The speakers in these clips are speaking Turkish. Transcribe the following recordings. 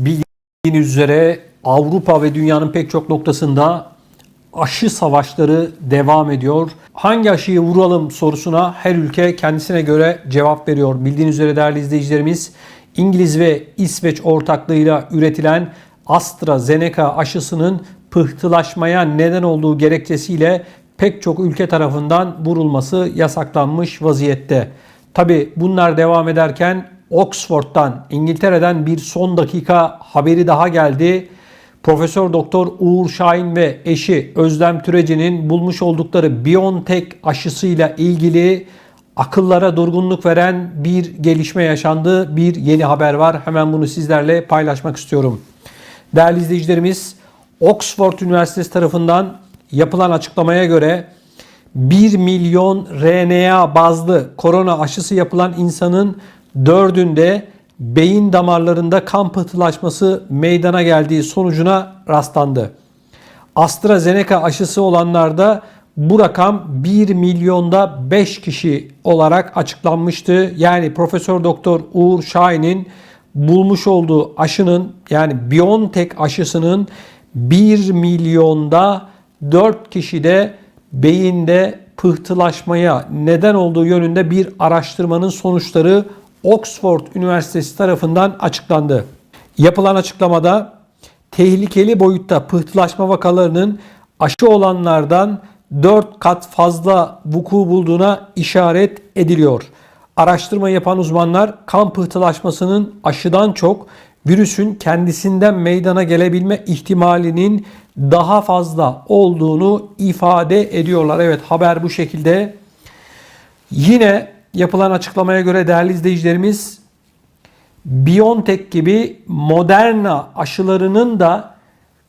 Bildiğiniz üzere Avrupa ve dünyanın pek çok noktasında aşı savaşları devam ediyor. Hangi aşıyı vuralım sorusuna her ülke kendisine göre cevap veriyor. Bildiğiniz üzere değerli izleyicilerimiz İngiliz ve İsveç ortaklığıyla üretilen AstraZeneca aşısının pıhtılaşmaya neden olduğu gerekçesiyle pek çok ülke tarafından vurulması yasaklanmış vaziyette. Tabi bunlar devam ederken Oxford'dan, İngiltere'den bir son dakika haberi daha geldi. Profesör Doktor Uğur Şahin ve eşi Özlem Türeci'nin bulmuş oldukları BioNTech aşısıyla ilgili akıllara durgunluk veren bir gelişme yaşandı. Bir yeni haber var. Hemen bunu sizlerle paylaşmak istiyorum. Değerli izleyicilerimiz, Oxford Üniversitesi tarafından yapılan açıklamaya göre 1 milyon RNA bazlı korona aşısı yapılan insanın dördünde beyin damarlarında kan pıhtılaşması meydana geldiği sonucuna rastlandı. AstraZeneca aşısı olanlarda bu rakam 1 milyonda 5 kişi olarak açıklanmıştı. Yani Profesör Doktor Uğur Şahin'in bulmuş olduğu aşının yani BioNTech aşısının 1 milyonda 4 kişide beyinde pıhtılaşmaya neden olduğu yönünde bir araştırmanın sonuçları Oxford Üniversitesi tarafından açıklandı. Yapılan açıklamada tehlikeli boyutta pıhtılaşma vakalarının aşı olanlardan 4 kat fazla vuku bulduğuna işaret ediliyor. Araştırma yapan uzmanlar kan pıhtılaşmasının aşıdan çok virüsün kendisinden meydana gelebilme ihtimalinin daha fazla olduğunu ifade ediyorlar. Evet haber bu şekilde. Yine yapılan açıklamaya göre değerli izleyicilerimiz BioNTech gibi Moderna aşılarının da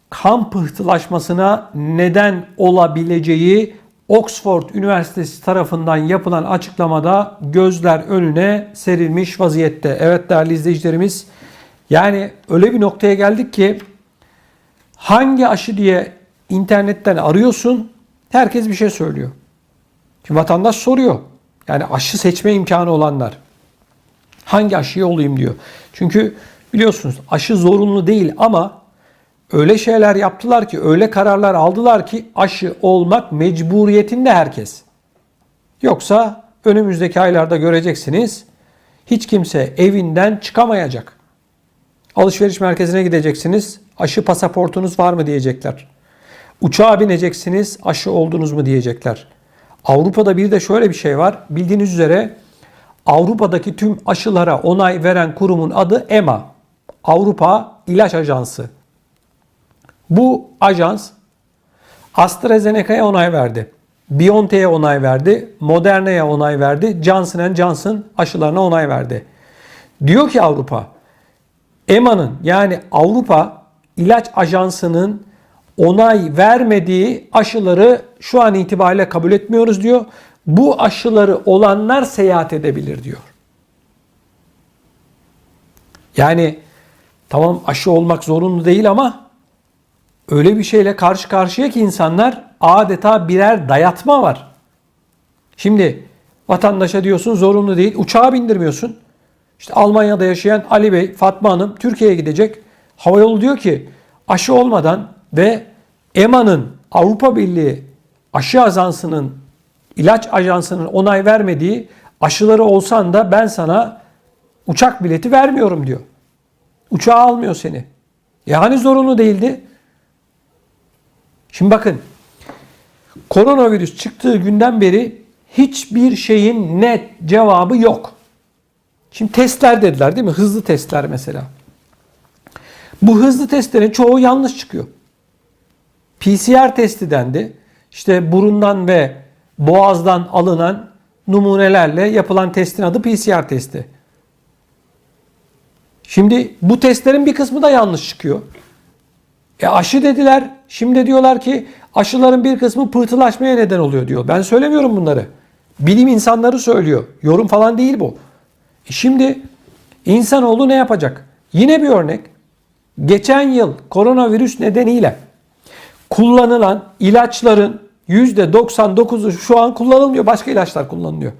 kan pıhtılaşmasına neden olabileceği Oxford Üniversitesi tarafından yapılan açıklamada gözler önüne serilmiş vaziyette. Evet değerli izleyicilerimiz yani öyle bir noktaya geldik ki hangi aşı diye internetten arıyorsun herkes bir şey söylüyor. Şimdi vatandaş soruyor. Yani aşı seçme imkanı olanlar. Hangi aşıyı olayım diyor. Çünkü biliyorsunuz aşı zorunlu değil ama öyle şeyler yaptılar ki, öyle kararlar aldılar ki aşı olmak mecburiyetinde herkes. Yoksa önümüzdeki aylarda göreceksiniz hiç kimse evinden çıkamayacak. Alışveriş merkezine gideceksiniz. Aşı pasaportunuz var mı diyecekler. Uçağa bineceksiniz. Aşı oldunuz mu diyecekler. Avrupa'da bir de şöyle bir şey var. Bildiğiniz üzere Avrupa'daki tüm aşılara onay veren kurumun adı EMA. Avrupa İlaç Ajansı. Bu ajans AstraZeneca'ya onay verdi. BioNTech'e onay verdi. Moderna'ya onay verdi. Johnson Johnson aşılarına onay verdi. Diyor ki Avrupa, EMA'nın yani Avrupa İlaç Ajansı'nın onay vermediği aşıları şu an itibariyle kabul etmiyoruz diyor. Bu aşıları olanlar seyahat edebilir diyor. Yani tamam aşı olmak zorunlu değil ama öyle bir şeyle karşı karşıya ki insanlar adeta birer dayatma var. Şimdi vatandaşa diyorsun zorunlu değil. Uçağa bindirmiyorsun. İşte Almanya'da yaşayan Ali Bey, Fatma Hanım Türkiye'ye gidecek. Havayolu diyor ki aşı olmadan ve EMA'nın Avrupa Birliği aşı ajansının ilaç ajansının onay vermediği aşıları olsan da ben sana uçak bileti vermiyorum diyor. Uçağa almıyor seni. Yani zorunlu değildi. Şimdi bakın koronavirüs çıktığı günden beri hiçbir şeyin net cevabı yok. Şimdi testler dediler değil mi? Hızlı testler mesela. Bu hızlı testlerin çoğu yanlış çıkıyor. PCR testi dendi. İşte burundan ve boğazdan alınan numunelerle yapılan testin adı PCR testi. Şimdi bu testlerin bir kısmı da yanlış çıkıyor. E aşı dediler. Şimdi diyorlar ki aşıların bir kısmı pıhtılaşmaya neden oluyor diyor. Ben söylemiyorum bunları. Bilim insanları söylüyor. Yorum falan değil bu. E şimdi insanoğlu ne yapacak? Yine bir örnek. Geçen yıl koronavirüs nedeniyle kullanılan ilaçların %99'u şu an kullanılmıyor. Başka ilaçlar kullanılıyor.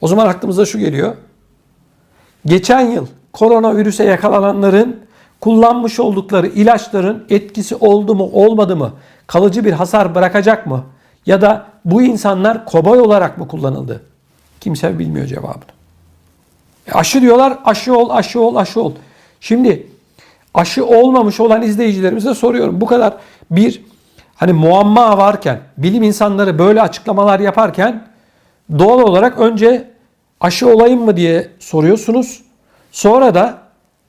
O zaman aklımıza şu geliyor. Geçen yıl koronavirüse yakalananların kullanmış oldukları ilaçların etkisi oldu mu olmadı mı? Kalıcı bir hasar bırakacak mı? Ya da bu insanlar kobay olarak mı kullanıldı? Kimse bilmiyor cevabını. E aşı diyorlar aşı ol, aşı ol, aşı ol. Şimdi aşı olmamış olan izleyicilerimize soruyorum. Bu kadar bir hani muamma varken, bilim insanları böyle açıklamalar yaparken doğal olarak önce aşı olayım mı diye soruyorsunuz. Sonra da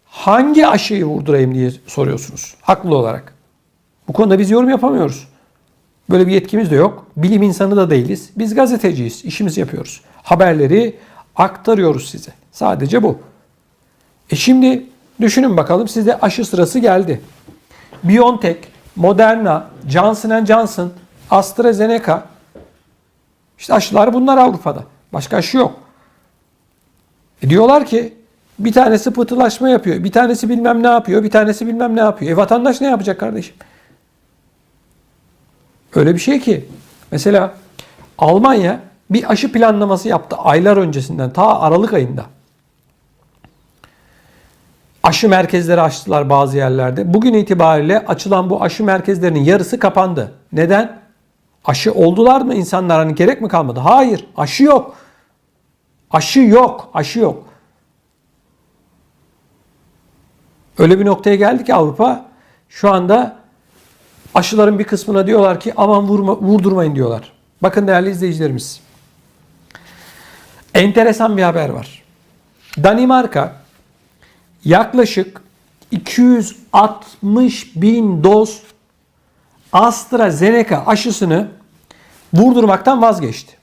hangi aşıyı vurdurayım diye soruyorsunuz. Haklı olarak. Bu konuda biz yorum yapamıyoruz. Böyle bir yetkimiz de yok. Bilim insanı da değiliz. Biz gazeteciyiz. İşimizi yapıyoruz. Haberleri aktarıyoruz size. Sadece bu. E şimdi düşünün bakalım size aşı sırası geldi. BioNTech, Moderna, Johnson Johnson, AstraZeneca işte aşılar bunlar Avrupa'da. Başka aşı yok. E diyorlar ki bir tanesi pıhtılaşma yapıyor, bir tanesi bilmem ne yapıyor, bir tanesi bilmem ne yapıyor. E vatandaş ne yapacak kardeşim? Öyle bir şey ki mesela Almanya bir aşı planlaması yaptı aylar öncesinden ta Aralık ayında. Aşı merkezleri açtılar bazı yerlerde. Bugün itibariyle açılan bu aşı merkezlerinin yarısı kapandı. Neden? Aşı oldular mı insanlar hani gerek mi kalmadı? Hayır, aşı yok. Aşı yok, aşı yok. Öyle bir noktaya geldi ki Avrupa şu anda aşıların bir kısmına diyorlar ki aman vurma, vurdurmayın diyorlar. Bakın değerli izleyicilerimiz. Enteresan bir haber var. Danimarka yaklaşık 260 bin doz AstraZeneca aşısını vurdurmaktan vazgeçti.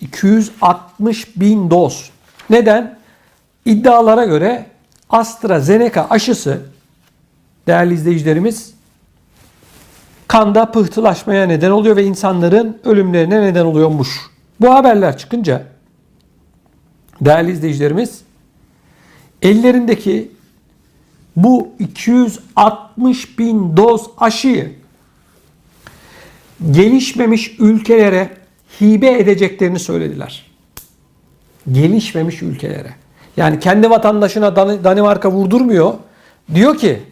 260 bin doz. Neden? İddialara göre AstraZeneca aşısı değerli izleyicilerimiz kanda pıhtılaşmaya neden oluyor ve insanların ölümlerine neden oluyormuş. Bu haberler çıkınca değerli izleyicilerimiz ellerindeki bu 260 bin doz aşıyı gelişmemiş ülkelere hibe edeceklerini söylediler. Gelişmemiş ülkelere. Yani kendi vatandaşına Dan- Danimarka vurdurmuyor. Diyor ki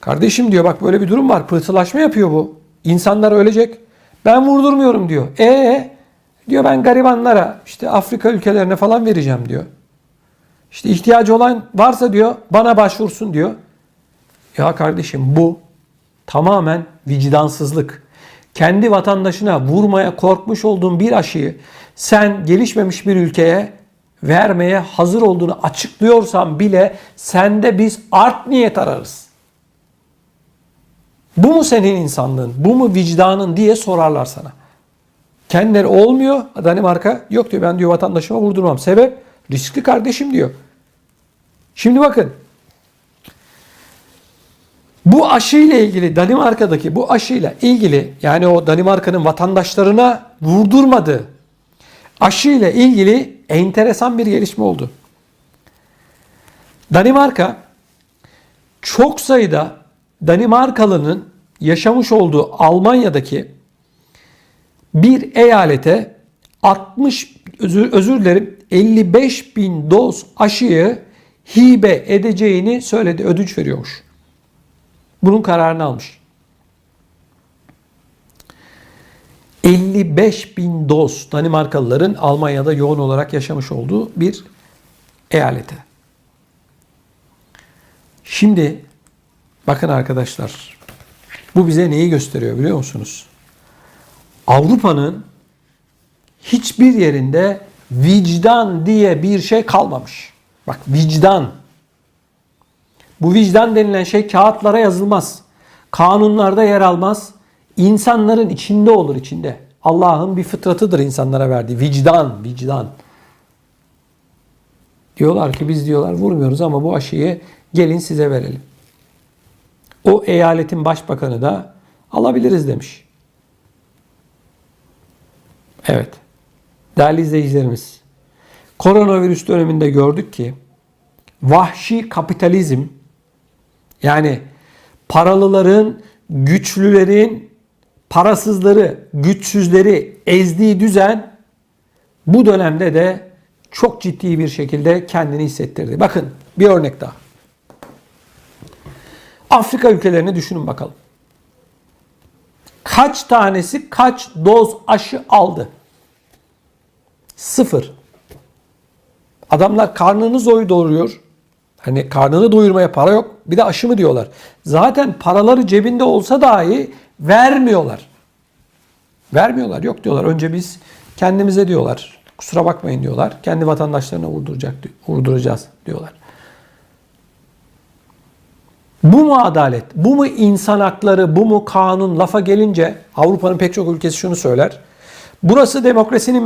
kardeşim diyor bak böyle bir durum var. Pıhtılaşma yapıyor bu. İnsanlar ölecek. Ben vurdurmuyorum diyor. E diyor ben garibanlara işte Afrika ülkelerine falan vereceğim diyor. İşte ihtiyacı olan varsa diyor bana başvursun diyor. Ya kardeşim bu tamamen vicdansızlık. Kendi vatandaşına vurmaya korkmuş olduğun bir aşıyı sen gelişmemiş bir ülkeye vermeye hazır olduğunu açıklıyorsan bile sende biz art niyet ararız. Bu mu senin insanlığın? Bu mu vicdanın diye sorarlar sana. Kendileri olmuyor. Danimarka yok diyor ben diyor vatandaşıma vurdurmam. Sebep riskli kardeşim diyor. Şimdi bakın. Bu aşıyla ilgili Danimarka'daki bu aşıyla ilgili yani o Danimarka'nın vatandaşlarına vurdurmadığı aşıyla ilgili enteresan bir gelişme oldu. Danimarka çok sayıda Danimarkalı'nın yaşamış olduğu Almanya'daki bir eyalete 60 özür, özür dilerim 55 bin doz aşıyı hibe edeceğini söyledi. Ödünç veriyormuş. Bunun kararını almış. 55 bin doz Danimarkalıların Almanya'da yoğun olarak yaşamış olduğu bir eyalete. Şimdi bakın arkadaşlar bu bize neyi gösteriyor biliyor musunuz? Avrupa'nın hiçbir yerinde vicdan diye bir şey kalmamış. Bak vicdan. Bu vicdan denilen şey kağıtlara yazılmaz. Kanunlarda yer almaz. İnsanların içinde olur içinde. Allah'ın bir fıtratıdır insanlara verdiği. Vicdan, vicdan. Diyorlar ki biz diyorlar vurmuyoruz ama bu aşıyı gelin size verelim. O eyaletin başbakanı da alabiliriz demiş. Evet. Değerli izleyicilerimiz, koronavirüs döneminde gördük ki vahşi kapitalizm yani paralıların, güçlülerin, parasızları, güçsüzleri ezdiği düzen bu dönemde de çok ciddi bir şekilde kendini hissettirdi. Bakın bir örnek daha. Afrika ülkelerini düşünün bakalım. Kaç tanesi kaç doz aşı aldı? Sıfır. Adamlar karnını zor doyuruyor. Hani karnını doyurmaya para yok. Bir de aşı mı diyorlar. Zaten paraları cebinde olsa dahi vermiyorlar. Vermiyorlar. Yok diyorlar. Önce biz kendimize diyorlar. Kusura bakmayın diyorlar. Kendi vatandaşlarına vurduracak, vurduracağız diyorlar. Bu mu adalet? Bu mu insan hakları? Bu mu kanun? Lafa gelince Avrupa'nın pek çok ülkesi şunu söyler. Burası demokrasinin